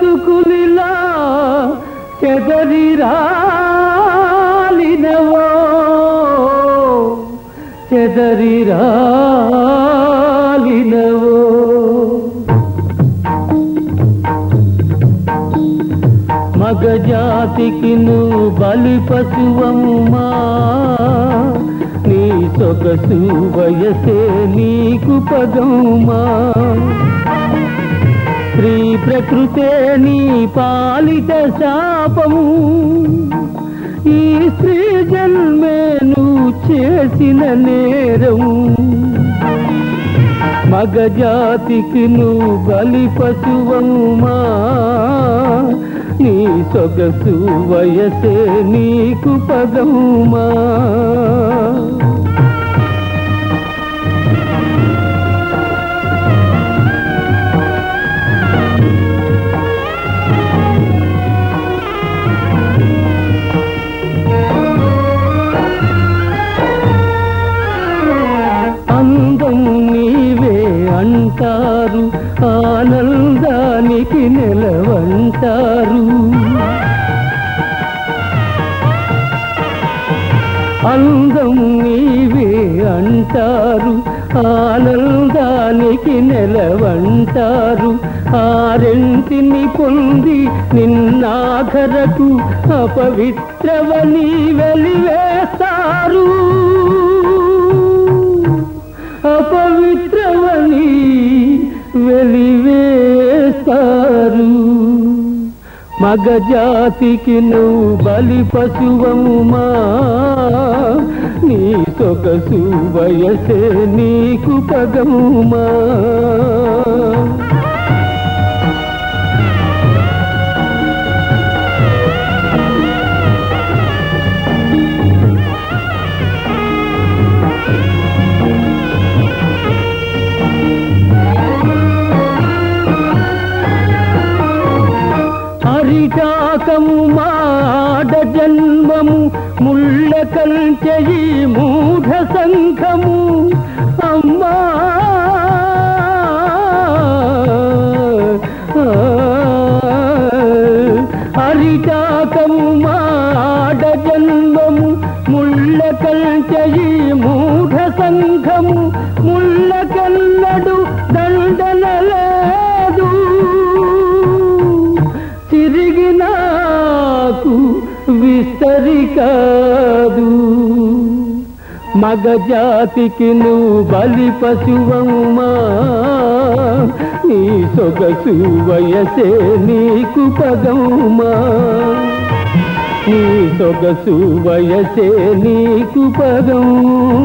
బ్రతుకులిలా చెదరిరాలినవో? చెదరిరాలినవో? మగజాతికి నువ్వు బలి పశువమ్మా. నీ సొగసు వయసే నీకు పదమ్మా. స్త్రీ ప్రకృతే నీ పాలిత శాపము. ఈ స్త్రీ జన్మేను చేసిన నేరం మగజాతికి నువ్వు బలి పశువమ్మా. నీ సొగసు వయసే నీకు పదమ్మా. అంటారు ఆనందానికి నిలవంటారు. అందం నీవే అంటారు ఆనందానికి నిలవంటారు. ఆ రెంటిని పొంది నిన్నాఖరకు అపవిత్రవని వెలివేస్తారు అపవిత్ర మగజాతికి నువ్వు బలి పశువమ్మా? నీ సొగసు వయసే నీకు పదమ్మా పాకము మాడ జన్మము ముళ్ళ కంచెయి మూఢ సంఘము. అమ్మా! అరిటాకము మాడ జన్మము ముళ్ళ కంచెయి మూఢ సంఘము ముళ్ళ మగజాతికి నువ్వు బలి పశువమ్మా. నీ సొగసు వయసే నీకు పదమ్మా. నీ సొగసు వయసే నీకు పదమ్మా.